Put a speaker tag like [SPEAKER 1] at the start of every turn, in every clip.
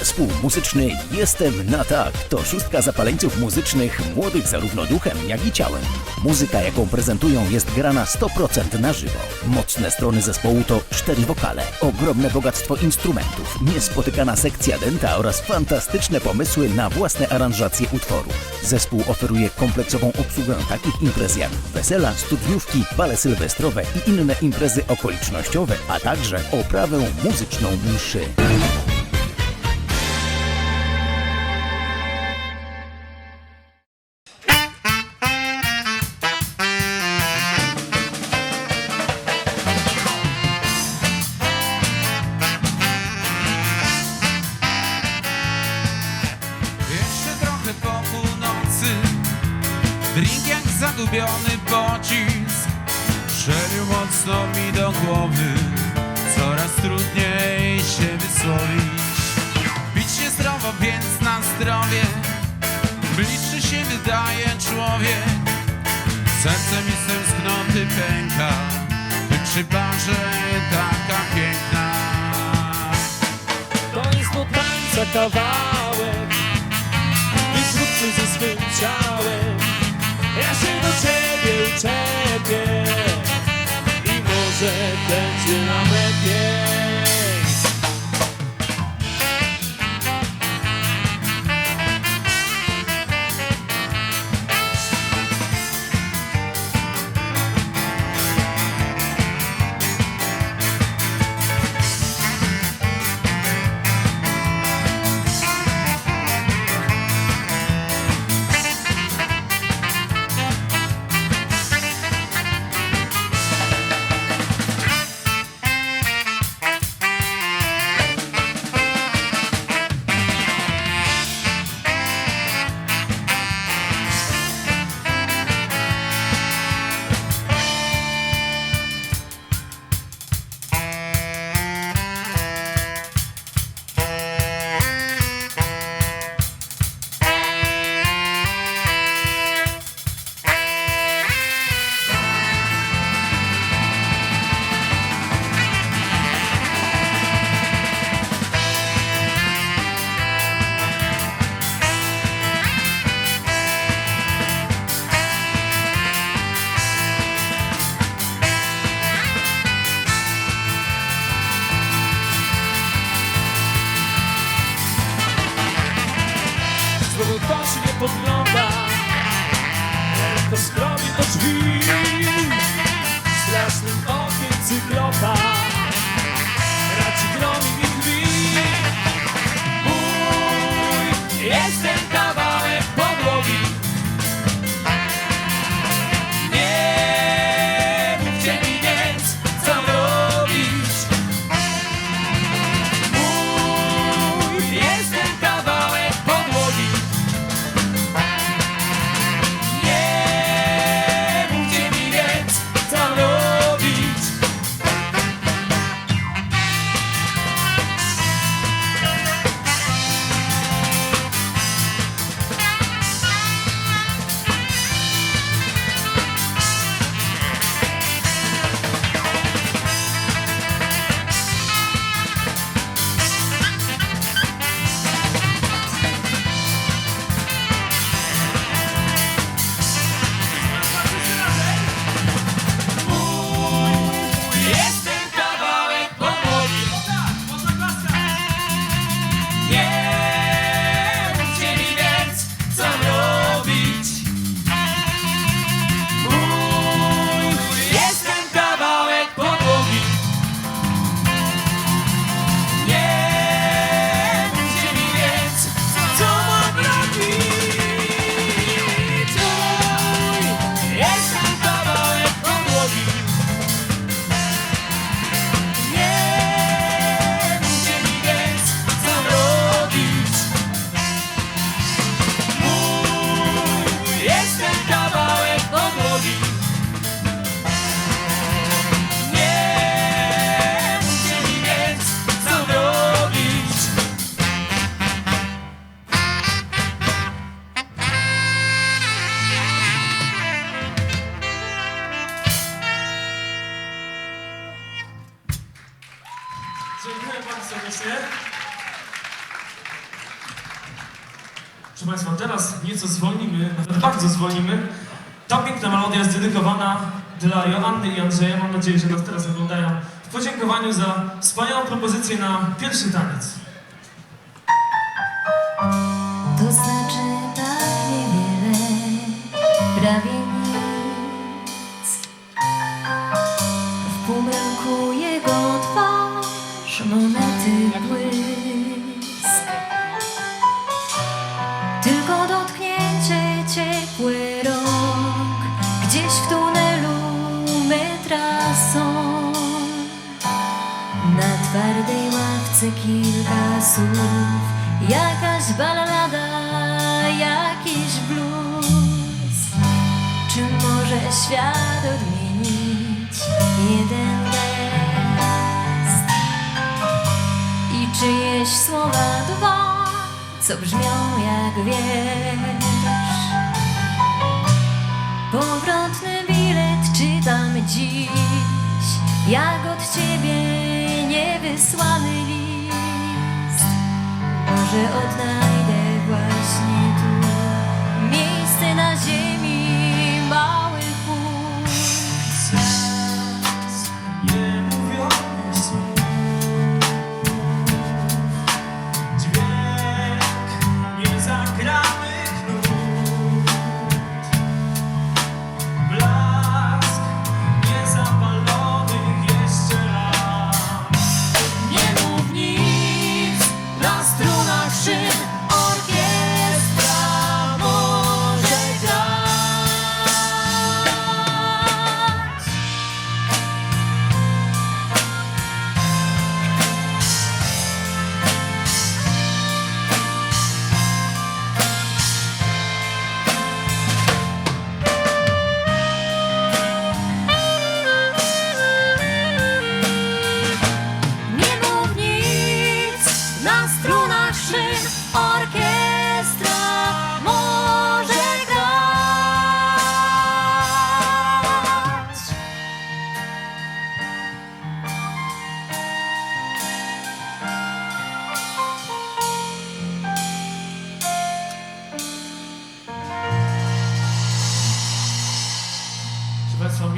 [SPEAKER 1] Zespół muzyczny Jestem na tak to szóstka zapaleńców muzycznych, młodych zarówno duchem, jak i ciałem. Muzyka, jaką prezentują, jest grana 100% na żywo. Mocne strony zespołu to cztery wokale, ogromne bogactwo instrumentów, niespotykana sekcja denta oraz fantastyczne pomysły na własne aranżacje utworu. Zespół oferuje kompleksową obsługę takich imprez jak wesela, studniówki, bale sylwestrowe i inne imprezy okolicznościowe, a także oprawę muzyczną mszy.
[SPEAKER 2] Drink jak zagubiony pocisk. Strzelił mocno mi do głowy. Coraz trudniej się wysłowić Pić się zdrowo, więc na zdrowie. Bliższy się wydaje człowiek. Sercem mi stęsknoty pęka. By przy barze taka piękna.
[SPEAKER 3] To jest do tańca kawałek. I zróbmy ze swym ciałem Ja się do ciebie uczepię I może będzie lepiej teraz nieco zwolnimy, nawet bardzo zwolnimy. Ta piękna melodia jest dedykowana dla Joanny i Andrzeja. Mam nadzieję, że nas teraz oglądają. W podziękowaniu za wspaniałą propozycję na pierwszy taniec.
[SPEAKER 4] świat odmienić jeden gest. I czyjeś słowa dwa, co brzmią jak wiesz Powrotny bilet czytam dziś, jak od ciebie niewysłany list. Może odnajdę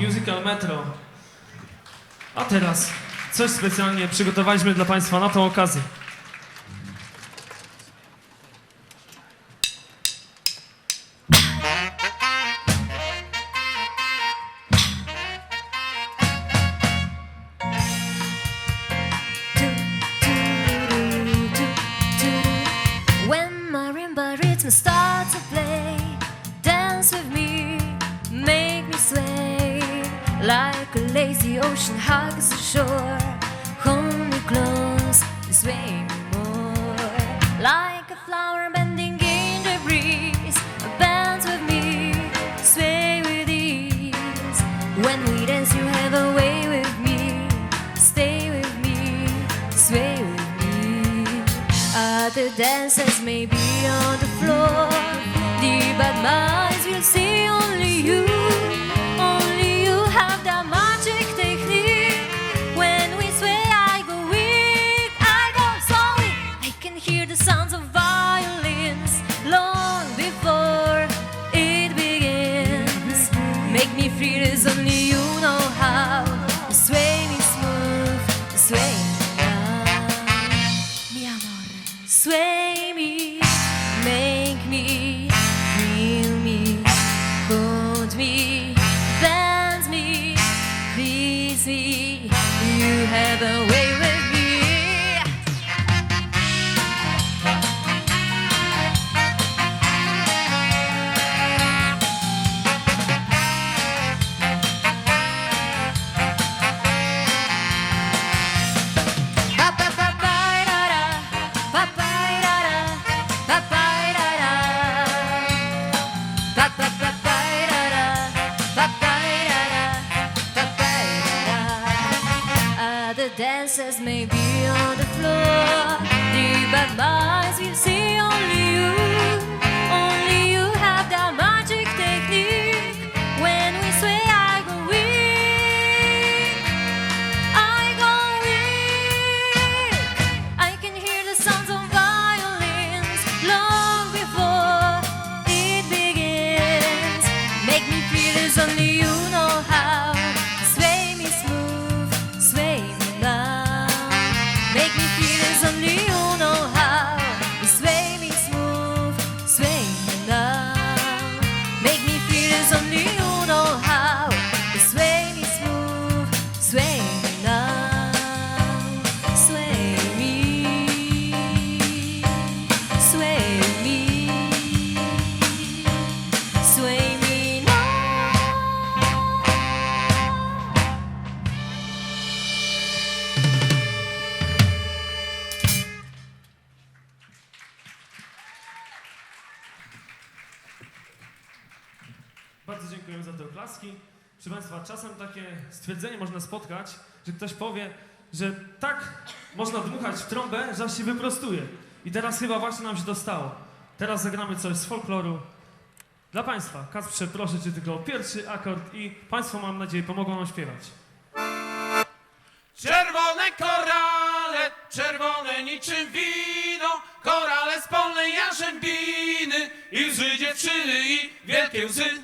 [SPEAKER 3] musical Metro. A teraz coś specjalnie przygotowaliśmy dla Państwa na tą okazję.
[SPEAKER 4] the dancers may be on the floor. Di ba't may
[SPEAKER 3] że ktoś powie, że tak można dmuchać w trąbę, że się wyprostuje. I teraz chyba właśnie nam się to stało. Teraz zagramy coś z folkloru. Dla Państwa, Kacprze, proszę Cię tylko o pierwszy akord i Państwo, mam nadzieję, pomogą nam śpiewać.
[SPEAKER 4] Czerwone korale, czerwone niczym wino, korale z polnej jarzębiny i łzy dziewczyny i wielkie łzy.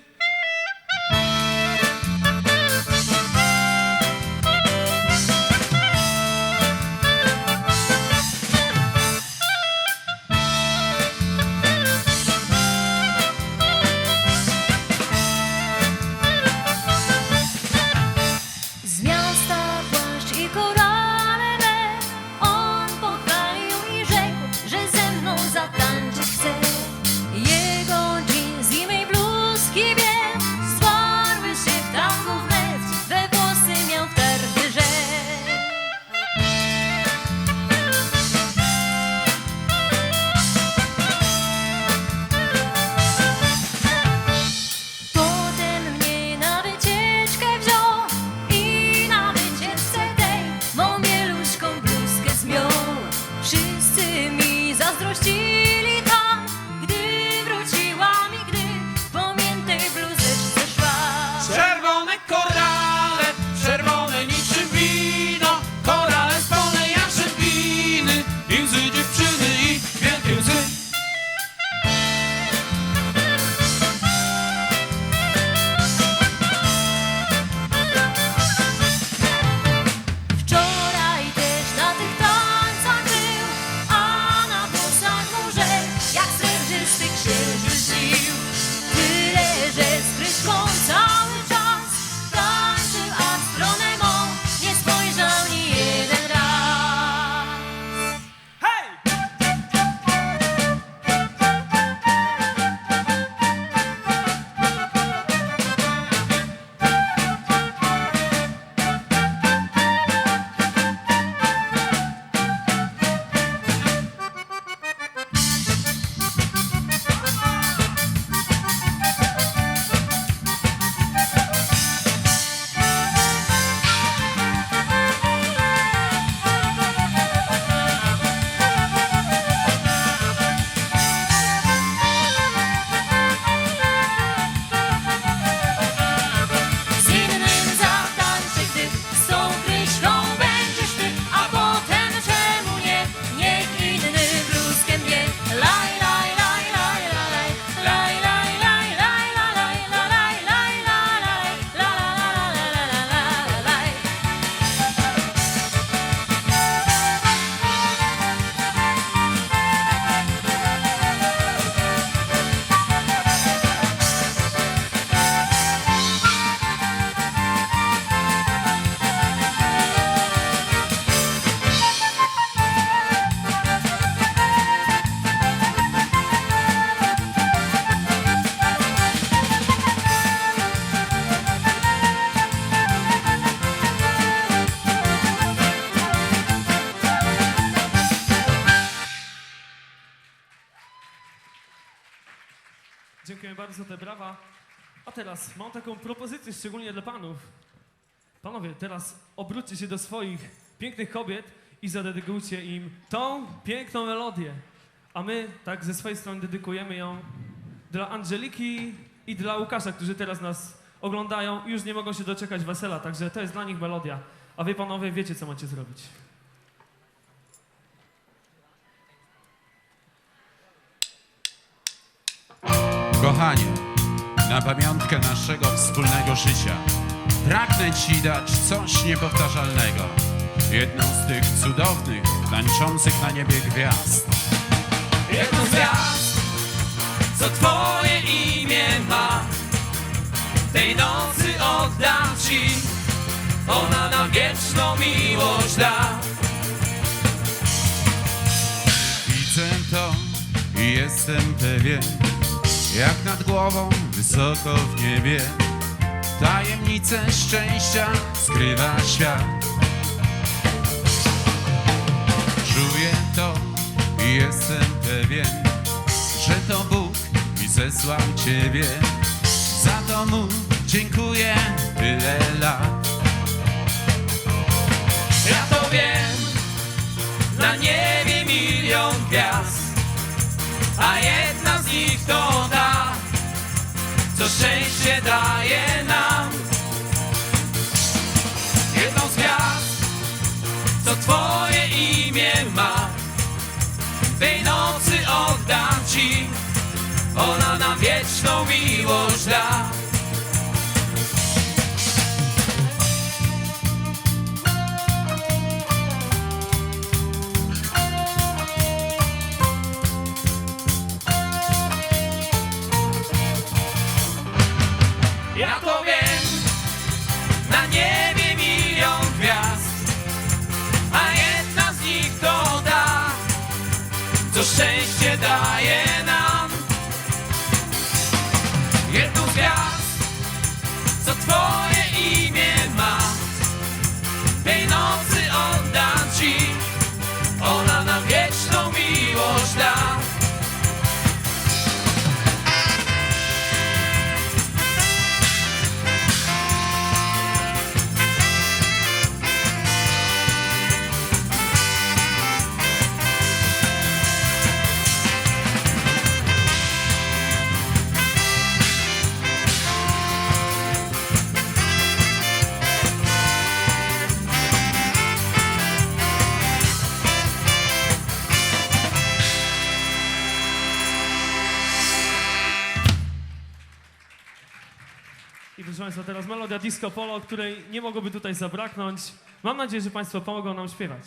[SPEAKER 3] Bardzo za te brawa. A teraz mam taką propozycję szczególnie dla panów. Panowie, teraz obróćcie się do swoich pięknych kobiet i zadedykujcie im tą piękną melodię. A my tak ze swojej strony dedykujemy ją dla Angeliki i dla Łukasza, którzy teraz nas oglądają i już nie mogą się doczekać wesela, także to jest dla nich melodia. A wy panowie wiecie, co macie zrobić.
[SPEAKER 4] Kochanie, na pamiątkę naszego wspólnego życia pragnę Ci dać coś niepowtarzalnego. Jedną z tych cudownych, tańczących na niebie gwiazd.
[SPEAKER 5] Jedną z gwiazd, co twoje imię ma Tej nocy oddam ci Ona nam wieczną miłość da
[SPEAKER 4] Widzę to i jestem pewien, jak nad głową, wysoko w niebie. Tajemnice szczęścia skrywa świat. Czuję to i jestem pewien, że to Bóg mi zesłał Ciebie.
[SPEAKER 2] Za to mu dziękuję tyle lat.
[SPEAKER 5] Ja to wiem, na niebie milion gwiazd, a jedna z nich to szczęście daje nam. Jedną z gwiazd, co twoje imię ma, tej nocy oddam ci, ona nam wieczną miłość da. Daje nam. Jedną z
[SPEAKER 3] Disco Polo, której nie mogłoby tutaj zabraknąć. Mam nadzieję, że Państwo pomogą nam śpiewać.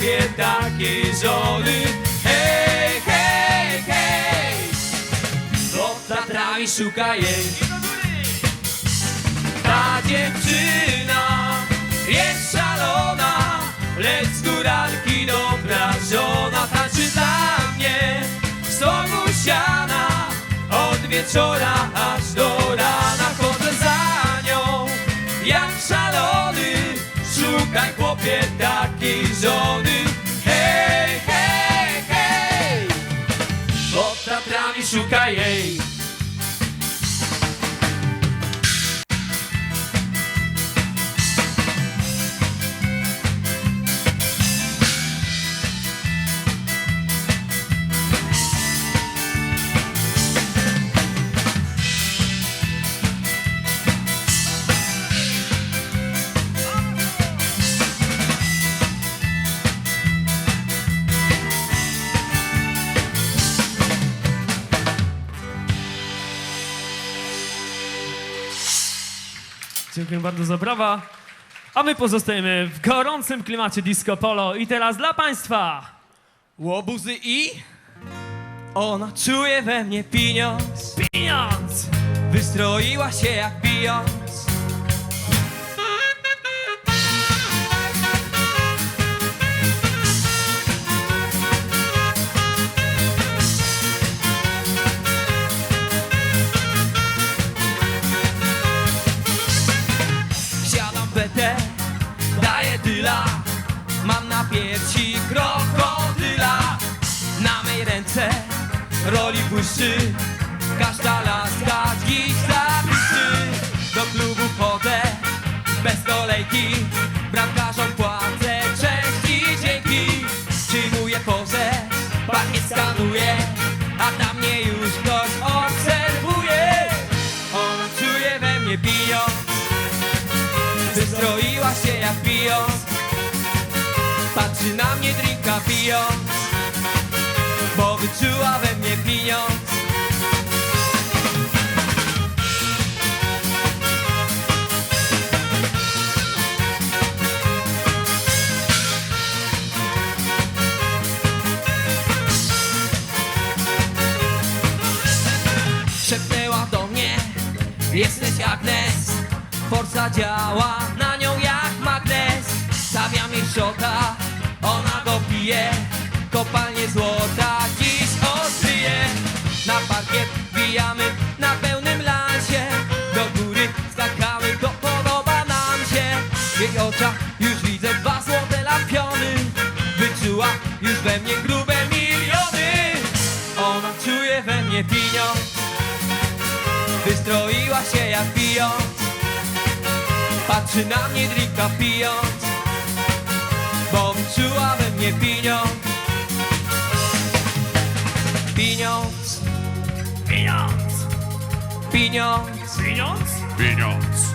[SPEAKER 5] Chłopie takiej żony Hej, hej, hej Pod Tatrami szukaj jej ta dziewczyna jest szalona, lecz z góralki dobra żona tańczy dla mnie w stogu siana. Od wieczora aż do rana chodzę za nią, jak szalony. Szukaj chłopie takiej żony. Hej, hej, hej, pod Tatrami szukaj jej.
[SPEAKER 3] Dziękuję bardzo za brawa. A my pozostajemy w gorącym klimacie disco polo. I teraz dla Państwa
[SPEAKER 5] Łobuzy i ona czuje we mnie pieniądz
[SPEAKER 3] pieniądz!
[SPEAKER 5] Wystroiła się jak pijąc wyczuła we mnie pieniądz. Do mnie Jesteś Agnes Forza działa Na pełnym lansie Do góry skakamy To podoba nam się. W jej oczach już widzę Dwa złote lampiony. Wyczuła już we mnie grube miliony. Ona czuje we mnie pieniądz Wystroiła się jak pijąc Patrzy na mnie drinka pijąc Bo wyczuła we mnie pieniądz Pieniądz
[SPEAKER 3] Pieniądz!
[SPEAKER 5] Pieniądz
[SPEAKER 3] Pieniądz!
[SPEAKER 2] Pieniądz,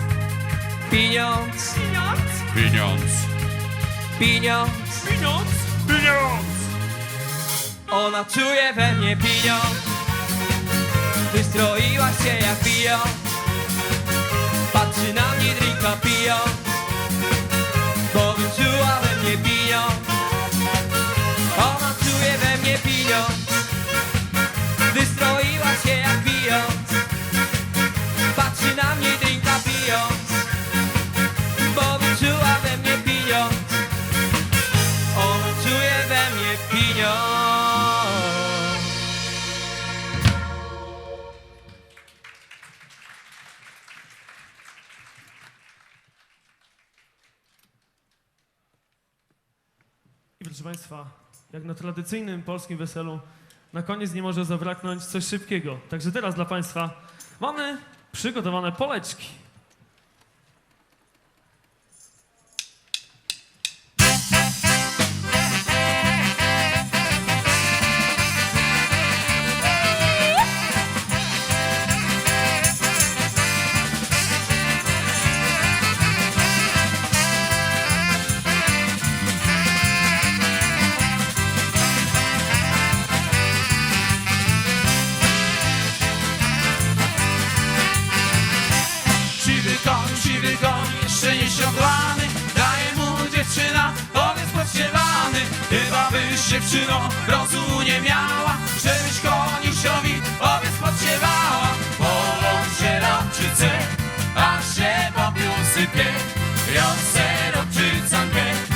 [SPEAKER 5] Pieniądz
[SPEAKER 3] Pieniądz!
[SPEAKER 2] pieniądz,
[SPEAKER 5] Pieniądz
[SPEAKER 3] Pieniądz! Pieniądz!
[SPEAKER 5] Ona czuje we mnie pieniądz Wystroiła się jak pijąc Patrzy na mnie drinka pijąc
[SPEAKER 3] proszę Państwa, jak na tradycyjnym polskim weselu, na koniec nie może zabraknąć coś szybkiego. Także teraz dla Państwa mamy przygotowane poleczki.
[SPEAKER 2] Dziewczyno rozumu nie miała Żebyś koniusiowi owiec podsiewała Polą się robczyce, a się popiół sypie Ją se robczycankę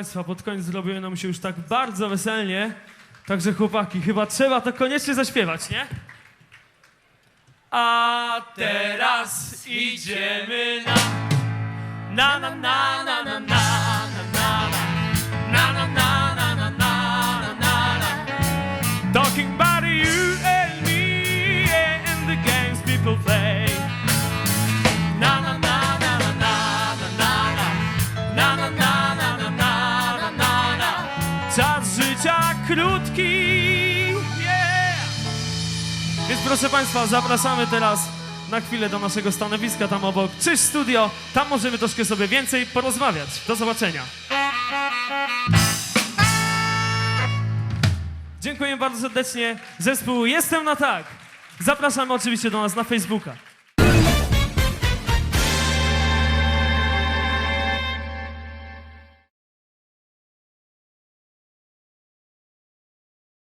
[SPEAKER 3] Państwa, pod koniec zrobiło nam się już tak bardzo weselnie, także chłopaki, chyba trzeba to koniecznie zaśpiewać, nie? A teraz idziemy na na na na na na na krótki yeah! Więc proszę Państwa, zapraszamy teraz na chwilę do naszego stanowiska tam obok. Czyż studio, tam możemy troszkę sobie więcej porozmawiać. Do zobaczenia. Dziękuję bardzo serdecznie. Zespół Jestem na tak. Zapraszamy oczywiście do nas na Facebooka.